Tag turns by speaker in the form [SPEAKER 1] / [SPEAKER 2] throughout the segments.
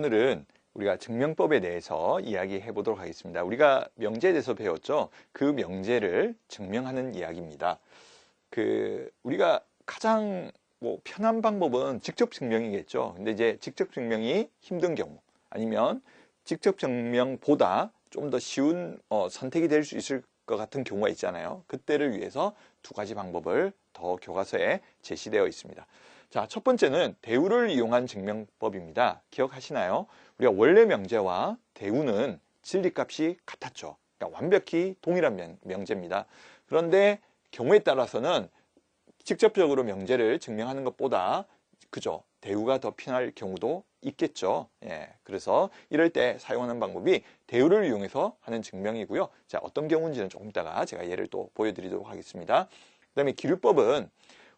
[SPEAKER 1] 오늘은 우리가 증명법에 대해서 이야기해 보도록 하겠습니다. 우리가 명제에 대해서 배웠죠. 그 명제를 증명하는 이야기입니다. 그 우리가 가장 뭐 편한 방법은 직접 증명이겠죠. 근데 이제 직접 증명이 힘든 경우 아니면 직접 증명보다 좀 더 쉬운 어, 선택이 될 수 있을 것 같은 경우가 있잖아요. 그때를 위해서 두 가지 방법을 더 교과서에 제시되어 있습니다. 자, 첫 번째는 대우를 이용한 증명법입니다. 기억하시나요? 우리가 원래 명제와 대우는 진리값이 같았죠. 그러니까 완벽히 동일한 명, 제입니다 그런데 경우에 따라서는 직접적으로 명제를 증명하는 것보다 그죠 대우가 더 편할 경우도 있겠죠. 예, 그래서 이럴 때 사용하는 방법이 대우를 이용해서 하는 증명이고요. 자, 어떤 경우인지는 조금 이따가 제가 예를 또 보여드리도록 하겠습니다. 그 다음에 기류법은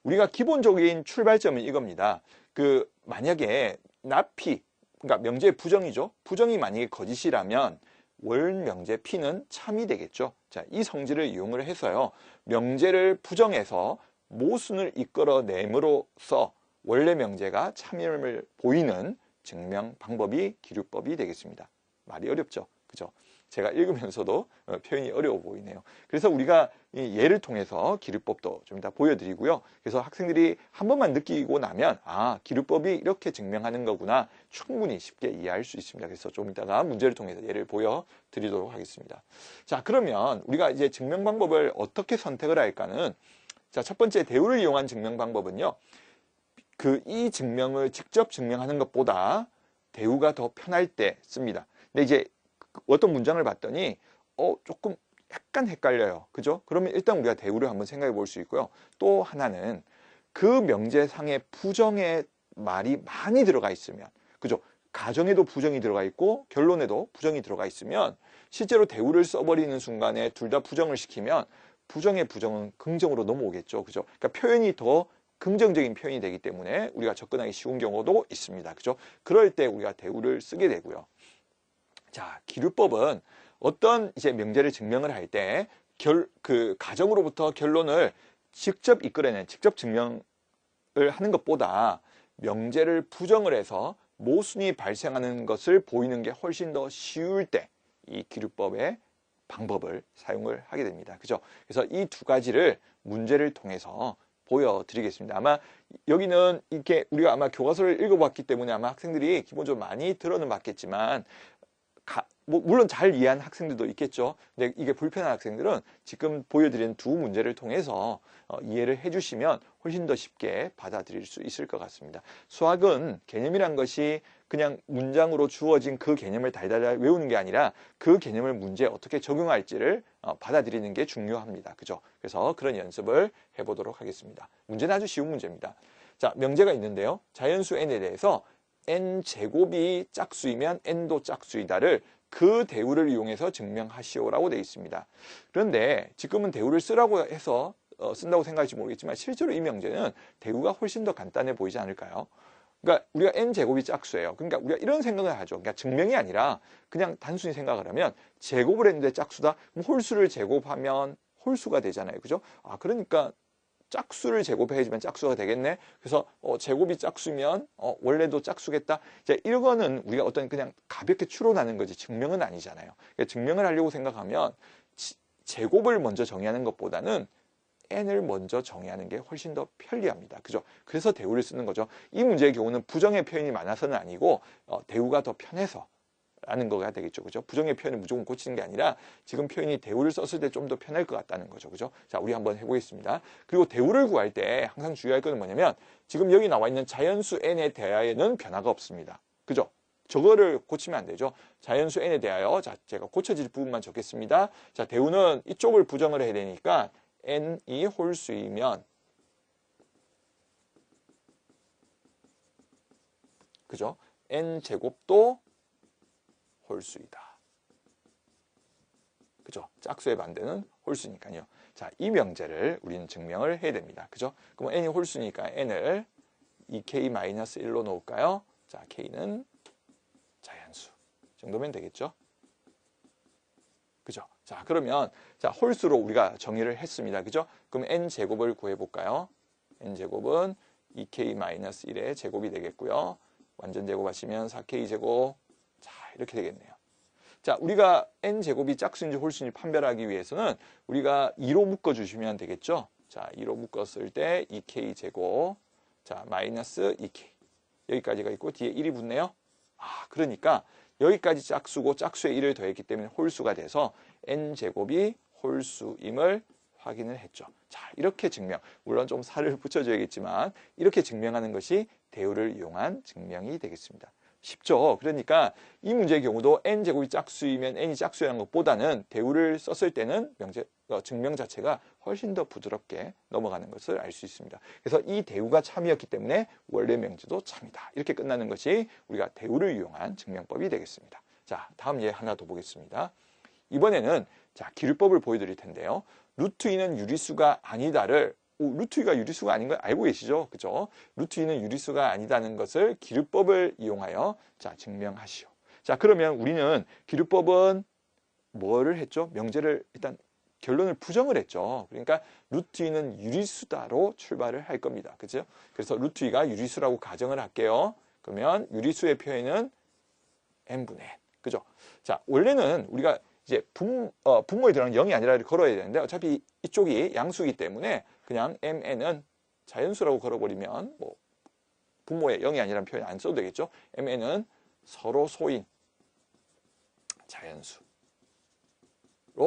[SPEAKER 1] 우리가 기본적인 출발점은 이겁니다. 그 만약에 납피 그러니까 명제의 부정이죠. 부정이 만약에 거짓이라면 월 명제 P는 참이 되겠죠. 자, 이 성질을 이용을 해서요. 명제를 부정해서 모순을 이끌어냄으로써 원래 명제가 참임을 보이는 증명 방법이 기류법이 되겠습니다. 말이 어렵죠. 그죠? 제가 읽으면서도 어, 표현이 어려워 보이네요. 그래서 우리가 이 예를 통해서 기류법도 좀 이따 보여드리고요. 그래서 학생들이 한 번만 느끼고 나면 아 기류법이 이렇게 증명하는 거구나 충분히 쉽게 이해할 수 있습니다. 그래서 좀 이따가 문제를 통해서 예를 보여드리도록 하겠습니다. 자 그러면 우리가 이제 증명 방법을 어떻게 선택을 할까는 자 첫 번째 대우를 이용한 증명 방법은요. 그 이 증명을 직접 증명하는 것보다 대우가 더 편할 때 씁니다. 근데 이제 어떤 문장을 봤더니 어 조금 약간 헷갈려요. 그죠? 그러면 일단 우리가 대우를 한번 생각해 볼 수 있고요. 또 하나는 그 명제상의 부정의 말이 많이 들어가 있으면 그죠? 가정에도 부정이 들어가 있고 결론에도 부정이 들어가 있으면 실제로 대우를 써버리는 순간에 둘 다 부정을 시키면 부정의 부정은 긍정으로 넘어오겠죠. 그죠? 그러니까 표현이 더 긍정적인 표현이 되기 때문에 우리가 접근하기 쉬운 경우도 있습니다. 그죠? 그럴 때 우리가 대우를 쓰게 되고요. 자, 기류법은 어떤 이제 명제를 증명을 할 때 결, 그 가정으로부터 결론을 직접 이끌어낸, 직접 증명을 하는 것보다 명제를 부정을 해서 모순이 발생하는 것을 보이는 게 훨씬 더 쉬울 때 이 기류법의 방법을 사용을 하게 됩니다. 그죠? 그래서 이 두 가지를 문제를 통해서 보여드리겠습니다. 아마 여기는 이렇게 우리가 아마 교과서를 읽어봤기 때문에 아마 학생들이 기본적으로 많이 들어는 봤겠지만 가, 뭐 물론 잘 이해한 학생들도 있겠죠. 근데 이게 불편한 학생들은 지금 보여드린 두 문제를 통해서 어, 이해를 해주시면 훨씬 더 쉽게 받아들일 수 있을 것 같습니다. 수학은 개념이란 것이 그냥 문장으로 주어진 그 개념을 달달달 외우는 게 아니라 그 개념을 문제에 어떻게 적용할지를 어, 받아들이는 게 중요합니다. 그죠? 그래서 그런 연습을 해보도록 하겠습니다. 문제는 아주 쉬운 문제입니다. 자, 명제가 있는데요. 자연수 n에 대해서 n제곱이 짝수이면 n도 짝수이다를 그 대우를 이용해서 증명하시오라고 되어 있습니다. 그런데 지금은 대우를 쓰라고 해서 어, 쓴다고 생각할지 모르겠지만 실제로 이 명제는 대우가 훨씬 더 간단해 보이지 않을까요? 그러니까 우리가 n제곱이 짝수예요. 그러니까 우리가 이런 생각을 하죠. 그러니까 증명이 아니라 그냥 단순히 생각을 하면 제곱을 했는데 짝수다. 그럼 홀수를 제곱하면 홀수가 되잖아요. 그죠? 아, 그러니까 짝수를 제곱해야지만 짝수가 되겠네. 그래서 어, 제곱이 짝수면 어, 원래도 짝수겠다. 이제 이거는 우리가 어떤 그냥 가볍게 추론하는 거지 증명은 아니잖아요. 그러니까 증명을 하려고 생각하면 지, 제곱을 먼저 정의하는 것보다는 n을 먼저 정의하는 게 훨씬 더 편리합니다. 그죠? 그래서 대우를 쓰는 거죠. 이 문제의 경우는 부정의 표현이 많아서는 아니고 어, 대우가 더 편해서 라는 거가 되겠죠. 그죠? 부정의 표현을 무조건 고치는 게 아니라 지금 표현이 대우를 썼을 때 좀 더 편할 것 같다는 거죠. 그죠? 자, 우리 한번 해보겠습니다. 그리고 대우를 구할 때 항상 주의할 것은 뭐냐면 지금 여기 나와 있는 자연수 n에 대하여는 변화가 없습니다. 그죠? 저거를 고치면 안 되죠. 자연수 n에 대하여 자, 제가 고쳐질 부분만 적겠습니다. 자, 대우는 이쪽을 부정을 해야 되니까 n이 홀수이면 그죠? n제곱도 홀수이다. 그죠? 짝수의 반대는 홀수니까요. 자, 이 명제를 우리는 증명을 해야 됩니다. 그죠? 그럼 n이 홀수니까 n을 2k-1로 놓을까요? 자, k는 자연수 정도면 되겠죠? 그죠? 자, 그러면 자, 홀수로 우리가 정의를 했습니다. 그죠? 그럼 n제곱을 구해 볼까요? n제곱은 2k-1의 제곱이 되겠고요. 완전 제곱하시면 4K 제곱. 자, 이렇게 되겠네요. 자, 우리가 n제곱이 짝수인지 홀수인지 판별하기 위해서는 우리가 2로 묶어 주시면 되겠죠? 자, 2로 묶었을 때 2K 제곱. 자, 마이너스 2K. 여기까지가 있고 뒤에 1이 붙네요. 아, 그러니까 여기까지 짝수고 짝수에 1을 더했기 때문에 홀수가 돼서 n제곱이 홀수임을 확인을 했죠. 자, 이렇게 증명. 물론 좀 살을 붙여줘야겠지만 이렇게 증명하는 것이 대우를 이용한 증명이 되겠습니다. 쉽죠. 그러니까 이 문제의 경우도 n제곱이 짝수이면 n이 짝수라는 것보다는 대우를 썼을 때는 명제, 어, 증명 자체가 훨씬 더 부드럽게 넘어가는 것을 알 수 있습니다. 그래서 이 대우가 참이었기 때문에 원래 명제도 참이다. 이렇게 끝나는 것이 우리가 대우를 이용한 증명법이 되겠습니다. 자, 다음 예 하나 더 보겠습니다. 이번에는 자, 기류법을 보여드릴 텐데요. 루트 2는 유리수가 아니다를 오, 루트 2가 유리수가 아닌 걸 알고 계시죠? 그죠? 루트 2는 유리수가 아니다는 것을 기류법을 이용하여 자, 증명하시오. 자, 그러면 우리는 기류법은 뭐를 했죠? 명제를 일단 결론을 부정을 했죠. 그러니까 루트 2는 유리수다로 출발을 할 겁니다. 그죠? 그래서 루트 2가 유리수라고 가정을 할게요. 그러면 유리수의 표현은 n분의 n. 그죠? 자, 원래는 우리가 이제 분, 어, 분모에 들어가는 0이 아니라 걸어야 되는데 어차피 이쪽이 양수이기 때문에 그냥 mn은 자연수라고 걸어버리면 뭐 분모에 0이 아니라는 표현 안 써도 되겠죠. mn은 서로 소인 자연수로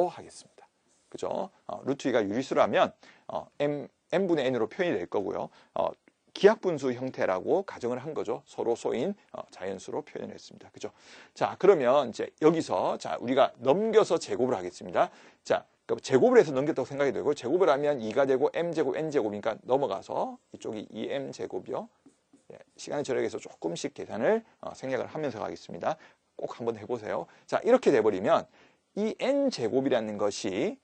[SPEAKER 1] 하겠습니다. 그죠? 어, 루트 2가 유리수라면 어, m, n분의 n으로 표현이 될 거고요. 어, 기하분수 형태라고 가정을 한 거죠. 서로 소인 어, 자연수로 표현을 했습니다. 그죠? 자, 그러면 이제 여기서 자, 우리가 넘겨서 제곱을 하겠습니다. 자, 그러니까 제곱을 해서 넘겼다고 생각이 되고 제곱을 하면 2가 되고 m제곱 n제곱이니까 넘어가서 이쪽이 2m제곱이요. 예, 시간을 절약해서 조금씩 계산을 어, 생략을 하면서 가겠습니다. 꼭 한번 해보세요. 자, 이렇게 돼버리면 이 n제곱이라는 것이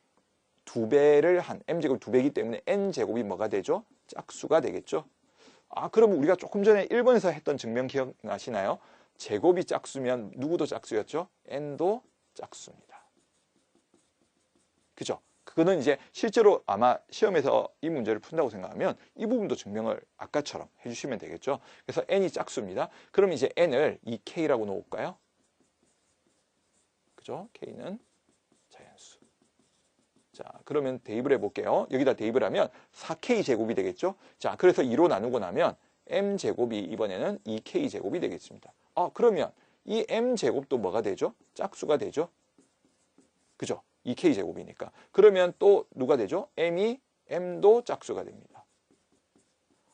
[SPEAKER 1] 두 배를 한 m제곱 두 배이기 때문에 n제곱이 뭐가 되죠? 짝수가 되겠죠. 아, 그러면 우리가 조금 전에 1번에서 했던 증명 기억나시나요? 제곱이 짝수면 누구도 짝수였죠? n도 짝수입니다. 그죠? 그거는 이제 실제로 아마 시험에서 이 문제를 푼다고 생각하면 이 부분도 증명을 아까처럼 해주시면 되겠죠. 그래서 n이 짝수입니다. 그럼 이제 n을 이 k라고 놓을까요? 그죠? k는 자연수. 자, 그러면 대입을 해볼게요. 여기다 대입을 하면 4k 제곱이 되겠죠? 자, 그래서 2로 나누고 나면 m 제곱이 이번에는 2k 제곱이 되겠습니다. 아, 그러면 이 m 제곱도 뭐가 되죠? 짝수가 되죠? 그죠? 2k 제곱이니까. 그러면 또 누가 되죠? m이 m도 짝수가 됩니다.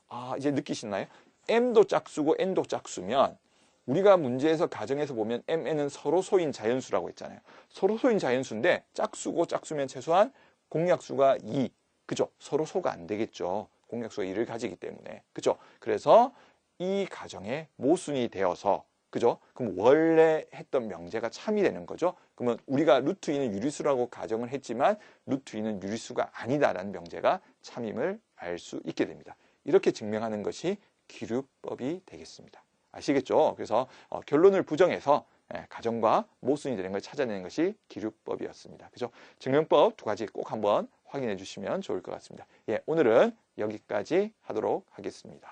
[SPEAKER 1] 아, 이제 느끼시나요? m도 짝수고 n도 짝수면 우리가 문제에서 가정에서 보면 mn은 서로 소인 자연수라고 했잖아요. 서로 소인 자연수인데 짝수고 짝수면 최소한 공약수가 2. 그죠? 서로 소가 안 되겠죠. 공약수가 2를 가지기 때문에. 그죠? 그래서 이 가정의 모순이 되어서 그죠? 그럼 원래 했던 명제가 참이 되는 거죠. 그러면 우리가 루트 2는 유리수라고 가정을 했지만 루트 2는 유리수가 아니다라는 명제가 참임을 알 수 있게 됩니다. 이렇게 증명하는 것이 기류법이 되겠습니다. 아시겠죠? 그래서 어, 결론을 부정해서 예, 가정과 모순이 되는 걸 찾아내는 것이 기류법이었습니다. 그죠? 증명법 두 가지 꼭 한번 확인해 주시면 좋을 것 같습니다. 예, 오늘은 여기까지 하도록 하겠습니다.